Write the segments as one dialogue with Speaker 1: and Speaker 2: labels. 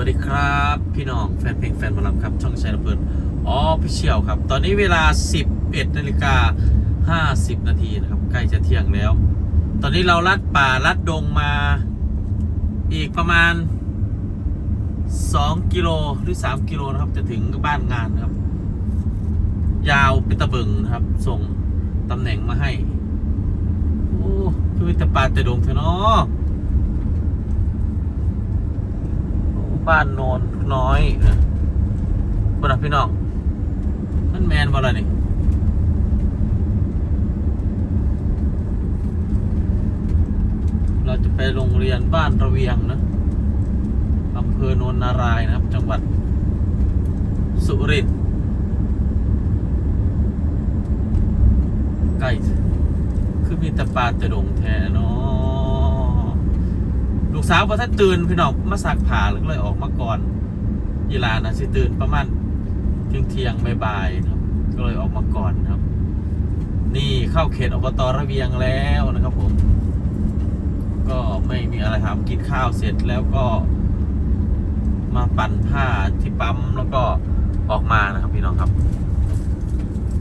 Speaker 1: วัสดีครับ พี่น้องแฟนเพลงแฟนหมอลำครับ ช่องชัยระเบิดออฟฟิเชี่ยลครับ ตอนนี้เวลา 11นาฬิกา50 นาทีนะครับ ใกล้จะเที่ยงแล้ว ตอนนี้เราลัดป่าลัดดงมาอีกประมาณ 2 กิโลหรือ 3 กิโลนะครับ จะถึงบ้านงานนะครับ ยาวเป็นตะเบิงนะครับ ส่งตำแหน่งมาให้ โอ้คือแต่ป่าแต่ดงเถอะเนาะ บ้านโนนน้อยนะบ่นะพี่น้องมันแมนบ่ล่ะนี่เราจะไปโรงเรียนบ้านระเวียงนะอำเภอโนนนารายนะครับ จังหวัด สุรินทร์ใกล้คือมีแต่ปลาแต่ดงแท้เนาะ ลูกสาวพอท่านตื่นพี่น้องมาสักผ่าแล้วก็เลยออกมาก่อนยีลานะสิตื่นประมาณเที่ยงเที่ยงบ่ายๆครับ ก็เลยออกมาก่อนครับ นี่เข้าเขตอบตระเวียงแล้วนะครับผม ก็ไม่มีอะไรทำกินข้าวเสร็จแล้วก็ มาปั่นผ้าที่ปั๊มแล้วก็ออกมานะครับพี่น้องครับ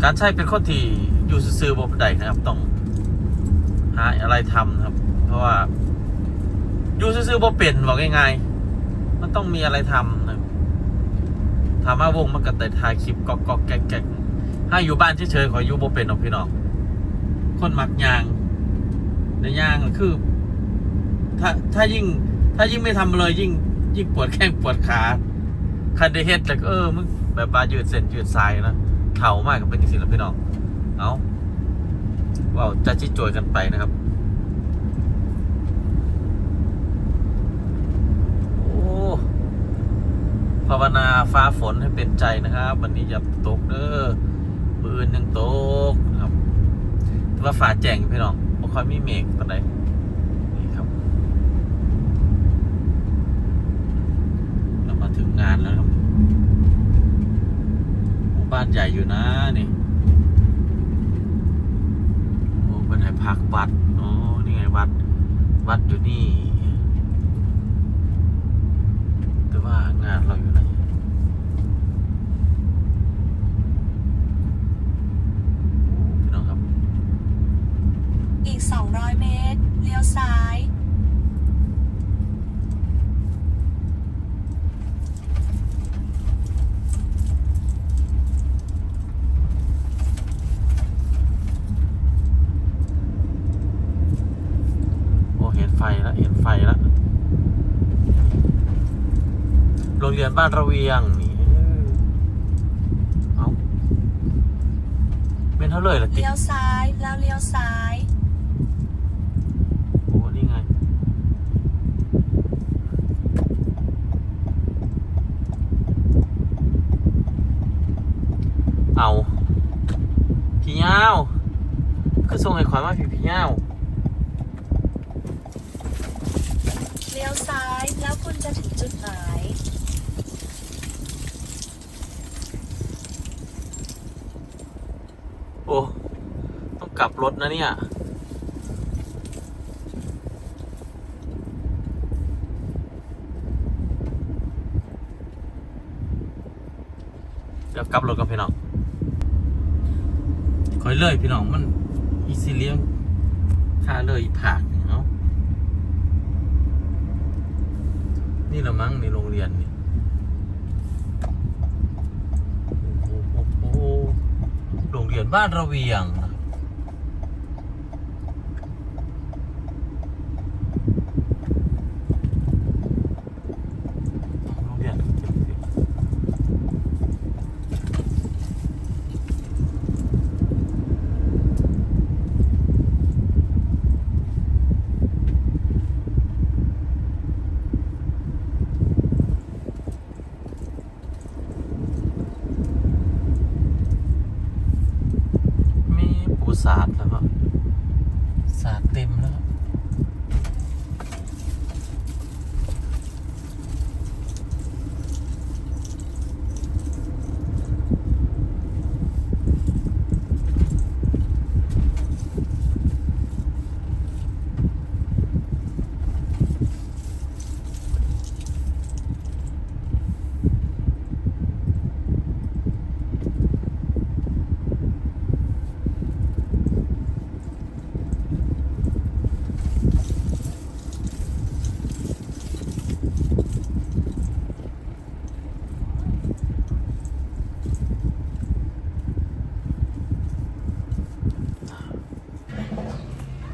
Speaker 1: การใช้เป็นคนที่อยู่ซื่อๆบนไดนะครับ ต้องหาอะไรทำนะครับ เพราะว่า อยู่ซื่อๆบ่เป็นบอกง่ายๆมันต้องมีอะไรทำนะถามว่าวงมันก็แต่ถ่ายคลิปกอกกอกแก๊กแก๊ให้อยู่บ้านเฉยๆขออยู่บ่เป็นหรอกพี่น้องคนมักยางในยางคือ ถ้าถ้ายิ่ง ถ้ายิ่งไม่ทำเลยยิ่ง ยิ่งปวดแข้งปวดขาคันได้เฮ็ดแล้วก็เออมึงแบบบายืดเส้นยืดสายนะเข่ามากกับเป็นสิ่งแล้วพี่น้องเอาว้าวจะจิจวยกันไปนะครับ โอ้ ภาวนาฟ้าฝนให้เป็นใจนะครับ วันนี้อย่าตกเด้อปืนยังตกครับแต่ว่าฟ้าแจ้งพี่น้องบ่ค่อยมีเมฆปานใดนี่ครับ เรามาถึงงานแล้วครับหมู่บ้านใหญ่อยู่นะนี่โอ้เป็นให้พักวัดอ๋อนี่ไงวัด วัดอยู่นี่ แต่ว่า งานเราอยู่ไหนพี่น้องครับ
Speaker 2: อีก 200 เมตร เลี้ยวซ้าย
Speaker 1: โอ้เห็นไฟแล้ว เห็นไฟแล้วโรง เรียนบ้านระเวียงนี่เอ้าเป็นเท่าเลยละติ
Speaker 2: เลี้ยวซ้ายแล้วเลี้ยวซ้าย
Speaker 1: โอ้นี่ไงเอาพี่เงาคือส่งให้ขวัญว่าพี่พี่เงา
Speaker 2: เลี้ยวซ้ายแล้วคุณจะถึงจุดหมาย
Speaker 1: โอ้ ต้องกลับรถนะเนี่ย เดี๋ยวกลับรถกับพี่น้องคอยเลยพี่น้องมันอีซิเลียมค่าเลยอีผากเนี่ยเนาะนี่ละมั้งในโรงเรียนนี่โอ้โหโอ้โหโรงเรี ยนบ้านระเวียง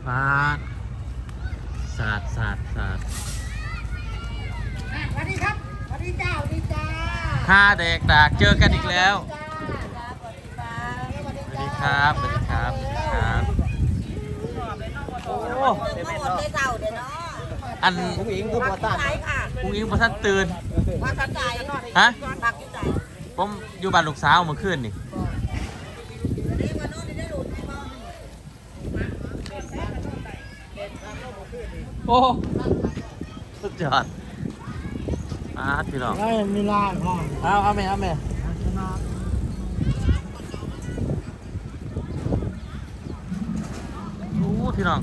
Speaker 1: ฟาดสาดสาดสาดอ่สวัสดีครับสวัสดีเจ้าสวัสดีจ้าข้าแดกดากเจอกันอีกแล้ว สวัสดีครับสวัสดีครับสวัสดีครับ โอ้
Speaker 3: เวัด้เจ้าเดี๋ยเนาะ
Speaker 1: อัน
Speaker 4: ผู้หญิงก็มาตัด
Speaker 3: ใจค่ะ
Speaker 1: พรุ่งนี้พอท่านตื่น
Speaker 3: มาทัดใจ
Speaker 1: ฮะ
Speaker 3: พักอยู่ใจ
Speaker 1: ผมอยู่บ้านลูกสาวเมื่อคืนนี่
Speaker 3: โอ้
Speaker 1: สุดยอดอาพี่น้อง
Speaker 4: ได้มีลาห้อง
Speaker 1: เอาเอาแม่เอาแม่โอ้พี่น้อง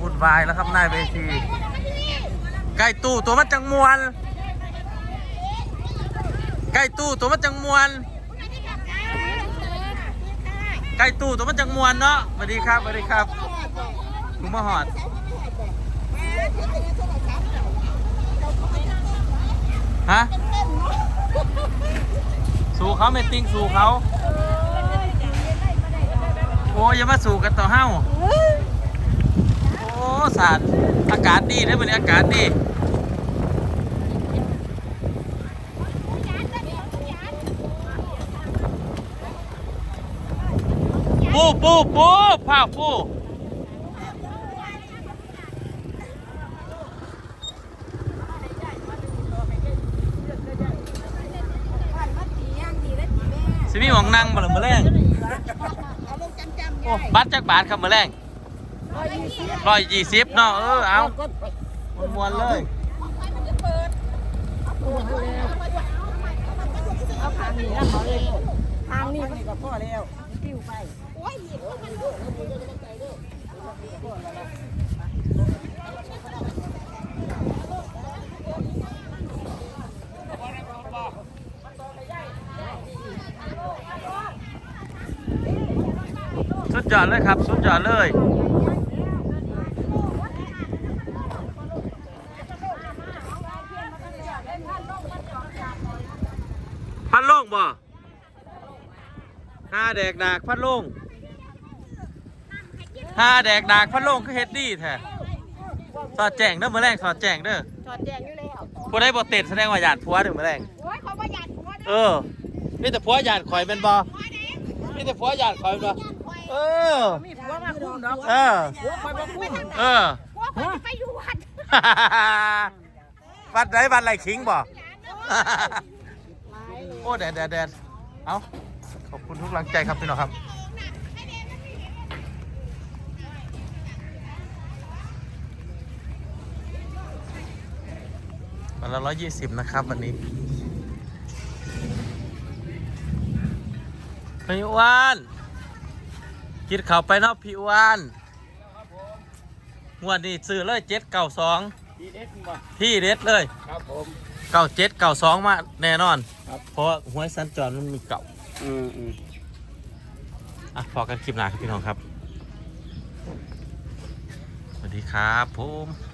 Speaker 1: วุ่นวายแล้วครับนายเวทีไก่ตู้ตัวมันจังมวน ไก่ตู้ตัวมันจังมวนไก่ตู้ตัวมันจังมวนเนาะสวัสดีครับสวัสดีครับลุงมาหอดฮะสู่เขาไม่ติ้งสู่เขา โอ้ยอย่ามาสู่กันต่อเฮ้าโอ้สาดอากาศดีนะวันนี้อากาศดี ปูปูผ้าปูสิมีหวังนั่งมาหรือมาแรงบัตรจักบาทครับมาแรงร้อยยี่สิบเนาะเออเอามวนเลย
Speaker 3: ทางนี้ก็พอแล้วปิ้วไป
Speaker 1: สุดยอดเลยครับ สุดยอดเลยพัดลงบ่ห้าแดกดากพัดลง ห้าแดกดากพัดลงคือเฮ็ดดีแท้สอดแจ้งเด้อมื้อแรงสอดแจ้งเด้อ
Speaker 3: จอดแดงอยู่แล้ว
Speaker 1: ผู้ได้บ่เต็ดแสดงว่าหยาดผัวถึงมื้อแรง
Speaker 3: โอ้ยเขาประหยัดหัว
Speaker 1: เออมีแต่ผัวหยาดข่อยเป็นบ่มีแต่ผัวหยาดข่อยเป็นบ่เออ
Speaker 3: มีผัวมาคุ้มดอก
Speaker 1: เออ
Speaker 3: ผัวคอยมาคุ้ม
Speaker 1: เออ
Speaker 3: ผัวคอยไปอยู่วัด
Speaker 1: วัดไหนวัดไรคิงบ่ โอ้แดดแดดแดดเอาขอบคุณทุกกำลังใจครับพี่น้องครับ วันละร้อยยี่สิบนะครับวันนี้พี่อ้วนกินข้าวไปเนาะพี่อ้วนงวดนี้ซื้อเลยเจ็ดเก้าสอง
Speaker 4: ดีเอ็กซ์บ่
Speaker 1: ที่เด็ดเลย
Speaker 4: ครับผม
Speaker 1: เก้าเจ็ดเก้าสองมาแน่นอน
Speaker 4: ครับ
Speaker 1: เพราะว่าหวยสัญจรมันมีเก่า
Speaker 4: อืมอืม
Speaker 1: อะพอกันคลิปหน้าครับพี่น้องครับ สวัสดีครับผม